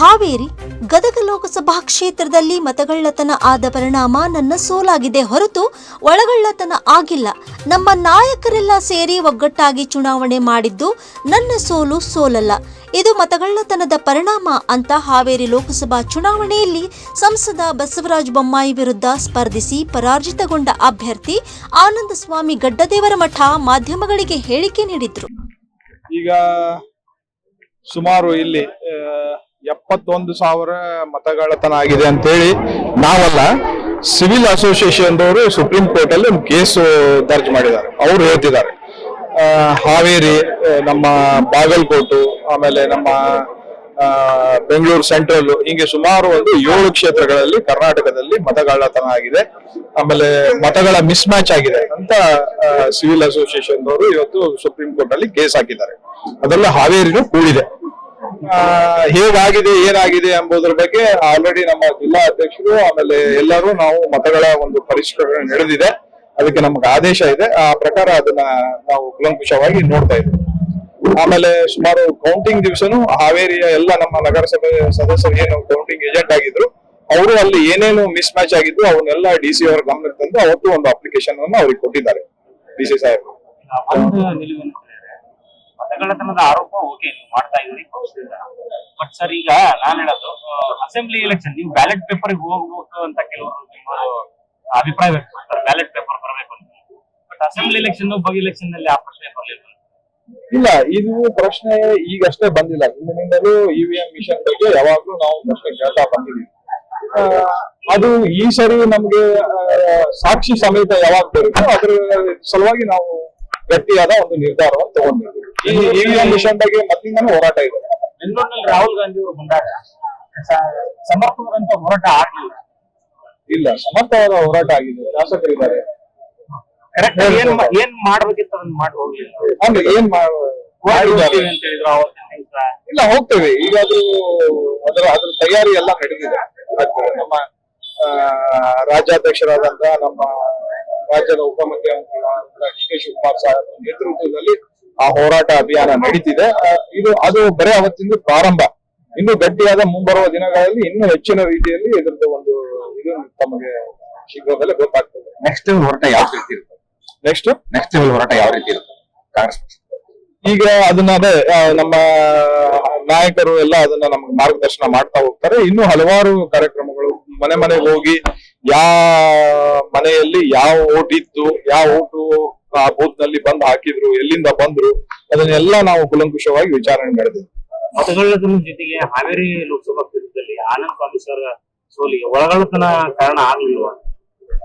ಹಾವೇರಿ ಗದಗ ಲೋಕಸಭಾ ಕ್ಷೇತ್ರದಲ್ಲಿ ಮತಗಳ್ಳತನ ಆದ ಪರಿಣಾಮ ನನ್ನ ಸೋಲಾಗಿದೆ ಹೊರತು ಒಳಗಳ್ಳತನ ಆಗಿಲ್ಲ. ನಮ್ಮ ನಾಯಕರೆಲ್ಲ ಸೇರಿ ಒಗ್ಗಟ್ಟಾಗಿ ಚುನಾವಣೆ ಮಾಡಿದ್ದು ನನ್ನ ಸೋಲು ಸೋಲಲ್ಲ. ಇದು ಮತಗಳ್ಳತನದ ಪರಿಣಾಮ ಅಂತ ಹಾವೇರಿ ಲೋಕಸಭಾ ಚುನಾವಣೆಯಲ್ಲಿ ಸಂಸದ ಬಸವರಾಜ ಬೊಮ್ಮಾಯಿ ವಿರುದ್ಧ ಸ್ಪರ್ಧಿಸಿ ಪರಾಜಿತಗೊಂಡ ಅಭ್ಯರ್ಥಿ ಆನಂದ ಸ್ವಾಮಿ ಗಡ್ಡದೇವರ ಮಠ ಮಾಧ್ಯಮಗಳಿಗೆ ಹೇಳಿಕೆ ನೀಡಿದ್ರು. ಈಗ ಸುಮಾರು ಇಲ್ಲಿ ಎಪ್ಪತ್ತೊಂದು ಸಾವಿರ ಮತಗಳತನ ಆಗಿದೆ ಅಂತೇಳಿ ನಾವಲ್ಲ ಸಿವಿಲ್ ಅಸೋಸಿಯೇಷನ್ ದವರು ಸುಪ್ರೀಂ ಕೋರ್ಟ್ ಅಲ್ಲಿ ಒಂದು ಕೇಸು ದರ್ಜ್ ಮಾಡಿದ್ದಾರೆ. ಅವ್ರು ಹೇಳ್ತಿದ್ದಾರೆ. ಹಾವೇರಿ ನಮ್ಮ ಬಾಗಲಕೋಟು, ಆಮೇಲೆ ನಮ್ಮ ಬೆಂಗಳೂರು ಸೆಂಟ್ರಲ್ ಹಿಂಗೆ ಸುಮಾರು ಒಂದು ಏಳು ಕ್ಷೇತ್ರಗಳಲ್ಲಿ ಕರ್ನಾಟಕದಲ್ಲಿ ಮತಗಳತನ ಆಗಿದೆ. ಆಮೇಲೆ ಮತಗಳ ಮಿಸ್ ಮ್ಯಾಚ್ ಆಗಿದೆ ಅಂತ ಸಿವಿಲ್ ಅಸೋಸಿಯೇಷನ್ ದವರು ಇವತ್ತು ಸುಪ್ರೀಂ ಕೋರ್ಟ್ ಅಲ್ಲಿ ಕೇಸ್ ಹಾಕಿದ್ದಾರೆ. ಅದೆಲ್ಲ ಹಾವೇರಿನೂ ಕೂಡಿದೆ. ಹೇಗಾಗಿದೆ ಏನಾಗಿದೆ ಎಂಬುದರ ಬಗ್ಗೆ ಆಲ್ರೆಡಿ ನಮ್ಮ ಜಿಲ್ಲಾ ಅಧ್ಯಕ್ಷರು ಆಮೇಲೆ ಎಲ್ಲರೂ ನಾವು ಮತಗಳ ಒಂದು ಪರಿಷ್ಕರಣೆ ನಡೆದಿದೆ ಅದಕ್ಕೆ ನಮ್ಗೆ ಆದೇಶ ಇದೆ ಆ ಪ್ರಕಾರ ಅದನ್ನ ನಾವು ಕುಲಂಕುಷವಾಗಿ ನೋಡ್ತಾ ಇದ್ದೀವಿ ಆಮೇಲೆ ಸುಮಾರು ಕೌಂಟಿಂಗ್ ದಿವಸನು ಹಾವೇರಿಯ ಎಲ್ಲ ನಮ್ಮ ನಗರಸಭೆ ಸದಸ್ಯರು ಏನು ಕೌಂಟಿಂಗ್ ಏಜೆಂಟ್ ಆಗಿದ್ರು ಅವರು ಅಲ್ಲಿ ಏನೇನು ಮಿಸ್ ಮ್ಯಾಚ್ ಆಗಿದ್ರು ಅವನ್ನೆಲ್ಲ ಡಿ ಸಿ ಅವರ ಗಮನಕ್ಕೆ ತಂದು ಅವತ್ತು ಒಂದು ಅಪ್ಲಿಕೇಶನ್ ಅನ್ನು ಅವ್ರಿಗೆ ಕೊಟ್ಟಿದ್ದಾರೆ ಡಿ ಸಿ ಸಾಹೇಬ್ ನಿಲುವನ್ನು ಆರೋಪ ಓಕೆ ನೀವು ಮಾಡ್ತಾ ಇದ್ರಿ ಬಟ್ ಸರ್ ಈಗ ನಾನ್ ಹೇಳೋದು ಅಸೆಂಬ್ಲಿ ಎಲೆಕ್ಷನ್ ನೀವು ಬ್ಯಾಲೆಟ್ ಪೇಪರ್ ಹೋಗ್ಬೇಕು ಅಂತ ಕೆಲವರು ನಿಮ್ಮ ಅಭಿಪ್ರಾಯ ವ್ಯಕ್ತಪಡ್ತಾರೆ ಬ್ಯಾಲೆಟ್ ಪೇಪರ್ ಬರಬೇಕು ಅಂತ. ಬಟ್ ಅಸೆಂಬ್ಲಿ ಎಲೆಕ್ಷನ್ ಬೈ ಎಲೆಕ್ಷನ್ನಲ್ಲಿ ಆ ಪ್ರಶ್ನೆ ಬರಲಿಲ್ಲ ಇಲ್ಲ ಇದು ಪ್ರಶ್ನೆ ಈಗಷ್ಟೇ ಬಂದಿಲ್ಲ. ಹಿಂದಿನಿಂದಲೂ ಇವಿಎಂ ಮಿಷನ್ ಬಗ್ಗೆ ಯಾವಾಗ್ಲೂ ನಾವು ಪ್ರಶ್ನೆ ಕೇಳ್ತಾ ಬಂದಿದ್ದೀವಿ. ಆ, ಅದು ಈ ಸರಿ ನಮ್ಗೆ ಸಾಕ್ಷಿ ಸಮೇತ ಯಾವಾಗ ಬರುತ್ತೋ ಅದ್ರ ಸಲುವಾಗಿ ನಾವು ಗಟ್ಟಿಯಾದ ಒಂದು ನಿರ್ಧಾರವನ್ನು ತಗೊಂಡಿದ್ದೀವಿ. ಇವಿಎಂ ಮಿಷನ್ ಬಗ್ಗೆ ಮೊದಲಿಂದನೂ ಹೋರಾಟ ಇದೆ. ಬೆಂಗಳೂರಿನಲ್ಲಿ ರಾಹುಲ್ ಗಾಂಧಿ ಅವರು ಬಂದಾಗ ಸಮರ್ಪಕವಾದಂತ ಹೋರಾಟ ಆಗಲಿಲ್ಲ. ಇಲ್ಲ ಸಮರ್ಥವಾದ ಹೋರಾಟ ಆಗಿದೆ. ಶಾಸಕರಿದ್ದಾರೆ. ಕರೆಕ್ಟ್ ಏನ್ ಮಾ- ಏನ್ ಮಾಡ್ಬೇಕಿತ್ತು ಅದನ್ನ ಮಾಡಿ ಹೋಗ್ಲಿಲ್ಲ. ಆಮೇಲೆ ಏನ್ ಮಾ- ಮಾಡಿದ್ದಾರೆ ಹೋಗ್ತೀವಿ ಅಂತ ಹೇಳಿದ್ರು ಅವತ್ತಿನ ದಿವಸ ಇಲ್ಲ ಹೋಗ್ತೇವೆ. ಈಗ ಅದು ಅದರ ಅದ್ರ ತಯಾರಿ ಎಲ್ಲ ನಡೆದಿದೆ. ಆಗ್ತದೆ. ನಮ್ಮ ಆ, ರಾಜ್ಯಾಧ್ಯಕ್ಷರಾದಂತ ನಮ್ಮ ರಾಜ್ಯದ ಉಪಮುಖ್ಯಮಂತ್ರಿ ಡಿ ಕೆ ಶಿವಕುಮಾರ್ ಸಾಹೇಬ್ ನೇತೃತ್ವದಲ್ಲಿ ಆ ಹೋರಾಟ ಅಭಿಯಾನ ನಡೀತಿದೆ. ಇದು ಅದು ಬರೇ ಅವತ್ತಿಂದ ಪ್ರಾರಂಭ. ಇನ್ನು ಗಟ್ಟಿಯಾದ ಮುಂಬರುವ ದಿನಗಳಲ್ಲಿ ಇನ್ನೂ ಹೆಚ್ಚಿನ ರೀತಿಯಲ್ಲಿ ಇದರದ್ದು ಒಂದು ಇದು ತಮಗೆ ಶೀಘ್ರದಲ್ಲೇ ಗೊತ್ತಾಗ್ತದೆ. ನೆಕ್ಸ್ಟ್ ಹೋರಾಟ ಯಾವ ರೀತಿ ಇರುತ್ತೆ? ನೆಕ್ಸ್ಟ್ ನೆಕ್ಸ್ಟ್ ಹೋರಾಟ ಯಾವ ರೀತಿ ಇರುತ್ತೆ? ಕಾಂಗ್ರೆಸ್ ಈಗ ಅದನ್ನ ಅದೇ ನಮ್ಮ ನಾಯಕರು ಎಲ್ಲ ಅದನ್ನ ನಮ್ಗೆ ಮಾರ್ಗದರ್ಶನ ಮಾಡ್ತಾ ಹೋಗ್ತಾರೆ. ಇನ್ನು ಹಲವಾರು ಕಾರ್ಯಕ್ರಮಗಳು ಮನೆ ಮನೆಗೆ ಹೋಗಿ ಯಾವ ಮನೆಯಲ್ಲಿ ಯಾವ ಓಟ್ ಇತ್ತು ಯಾವ ಓಟು ಆ ಬೂತ್ನಲ್ಲಿ ಬಂದು ಹಾಕಿದ್ರು ಎಲ್ಲಿಂದ ಬಂದ್ರು ಅದನ್ನೆಲ್ಲ ನಾವು ಕುಲಂಕುಷವಾಗಿ ವಿಚಾರಣೆ ನಡೆದಿದ್ವಿ ಮತಗಳ್ಳತನ ಜೊತೆಗೆ ಹಾವೇರಿ ಲೋಕಸಭಾ ಕ್ಷೇತ್ರದಲ್ಲಿ ಆನಂದ್ ಸ್ವಾಮಿ ಸರ್ ಸೋಲಿಗೆ ಒಳಗಳ್ಳತನ ಕಾರಣ ಆಗಲಿಲ್ಲ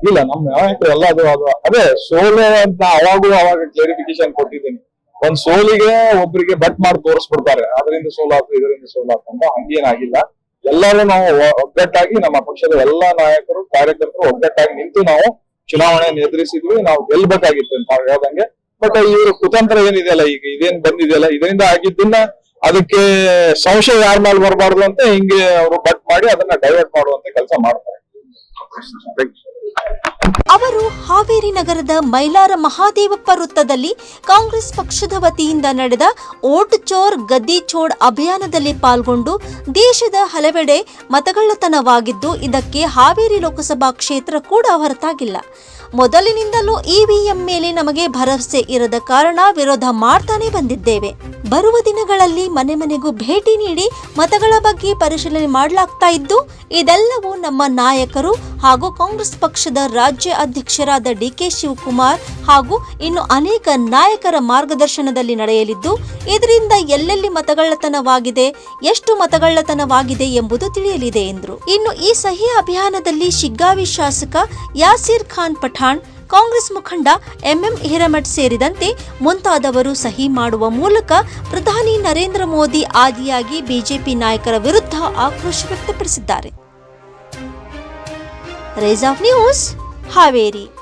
ಇಲ್ಲ ನಮ್ಮ ನಾಯಕರು ಎಲ್ಲ ಅದು ಅದು ಅದೇ ಸೋಲು ಅಂತ ಅವಾಗೂ ಅವಾಗ ಕ್ಲಾರಿಫಿಕೇಶನ್ ಕೊಟ್ಟಿದ್ದೀನಿ. ಒಂದ್ ಸೋಲಿಗೆ ಒಬ್ಬರಿಗೆ ಬಟ್ ಮಾಡಿ ತೋರಿಸ್ಬಿಡ್ತಾರೆ. ಅದರಿಂದ ಸೋಲಾತು ಇದರಿಂದ ಸೋಲಾತು ಅಂತ ಹಂಗೇನಾಗಿಲ್ಲ. ಎಲ್ಲರೂ ನಾವು ಒಗ್ಗಟ್ಟಾಗಿ ನಮ್ಮ ಪಕ್ಷದ ಎಲ್ಲಾ ನಾಯಕರು ಕಾರ್ಯಕರ್ತರು ಒಗ್ಗಟ್ಟಾಗಿ ನಿಂತು ನಾವು ಚುನಾವಣೆಯನ್ನು ಎದುರಿಸಿದ್ವಿ ನಾವು ಗೆಲ್ಬೇಕಾಗಿತ್ತು ಅಂತ ನಾವು ಹೇಳ್ದಂಗೆ. ಬಟ್ ಇವರು ಕುತಂತ್ರ ಏನಿದೆಯಲ್ಲ ಈಗ, ಇದೇನ್ ಬಂದಿದೆಯಲ್ಲ, ಇದರಿಂದ ಆಗಿದ್ದನ್ನ ಅದಕ್ಕೆ ಸಂಶಯ ಯಾರ ಮೇಲೆ ಬರಬಾರ್ದು ಅಂತ ಹಿಂಗೆ ಅವರು ಬಟ್ ಮಾಡಿ ಅದನ್ನ ಡೈವರ್ಟ್ ಮಾಡುವಂತ ಕೆಲಸ ಮಾಡ್ತಾರೆ. ಅವರು ಹಾವೇರಿ ನಗರದ ಮೈಲಾರ ಮಹಾದೇವಪ್ಪ ವೃತ್ತದಲ್ಲಿ ಕಾಂಗ್ರೆಸ್ ಪಕ್ಷದ ವತಿಯಿಂದ ನಡೆದ ಓಟ್ ಚೋರ್ ಗದ್ದಿ ಚೋಡ್ ಅಭಿಯಾನದಲ್ಲಿ ಪಾಲ್ಗೊಂಡು ದೇಶದ ಹಲವೆಡೆ ಮತಗಳ್ಳತನವಾಗಿದ್ದು, ಇದಕ್ಕೆ ಹಾವೇರಿ ಲೋಕಸಭಾ ಕ್ಷೇತ್ರ ಕೂಡ ಹೊರತಾಗಿಲ್ಲ. ಮೊದಲಿನಿಂದಲೂ ಇವಿಎಂ ಮೇಲೆ ನಮಗೆ ಭರವಸೆ ಇರದ ಕಾರಣ ವಿರೋಧ ಮಾಡ್ತಾನೆ ಬಂದಿದ್ದೇವೆ. ಬರುವ ದಿನಗಳಲ್ಲಿ ಮನೆ ಮನೆಗೂ ಭೇಟಿ ನೀಡಿ ಮತಗಳ ಬಗ್ಗೆ ಪರಿಶೀಲನೆ ಮಾಡಲಾಗ್ತಾ ಇದ್ದು, ಇದೆಲ್ಲವೂ ನಮ್ಮ ನಾಯಕರು ಹಾಗೂ ಕಾಂಗ್ರೆಸ್ ಪಕ್ಷದ ರಾಜ್ಯ ಅಧ್ಯಕ್ಷರಾದ ಡಿ ಕೆ ಶಿವಕುಮಾರ್ ಹಾಗೂ ಇನ್ನು ಅನೇಕ ನಾಯಕರ ಮಾರ್ಗದರ್ಶನದಲ್ಲಿ ನಡೆಯಲಿದ್ದು, ಇದರಿಂದ ಎಲ್ಲೆಲ್ಲಿ ಮತಗಳ್ಳತನವಾಗಿದೆ, ಎಷ್ಟು ಮತಗಳ್ಳತನವಾಗಿದೆ ಎಂಬುದು ತಿಳಿಯಲಿದೆ ಎಂದರು. ಇನ್ನು ಈ ಸಹಿ ಅಭಿಯಾನದಲ್ಲಿ ಶಿಗ್ಗಾವಿ ಶಾಸಕ ಯಾಸೀರ್ ಖಾನ್ ಪಠಾಣ್ ಕಾಂಗ್ರೆಸ್ ಮುಖಂಡ ಎಂಎಂ ಹಿರೇಮಠ್ ಸೇರಿದಂತೆ ಮುಂತಾದವರು ಸಹಿ ಮಾಡುವ ಮೂಲಕ ಪ್ರಧಾನಿ ನರೇಂದ್ರ ಮೋದಿ ಆದಿಯಾಗಿ ಬಿಜೆಪಿ ನಾಯಕರ ವಿರುದ್ಧ ಆಕ್ರೋಶ ವ್ಯಕ್ತಪಡಿಸಿದ್ದಾರೆ. Race of news Haveri.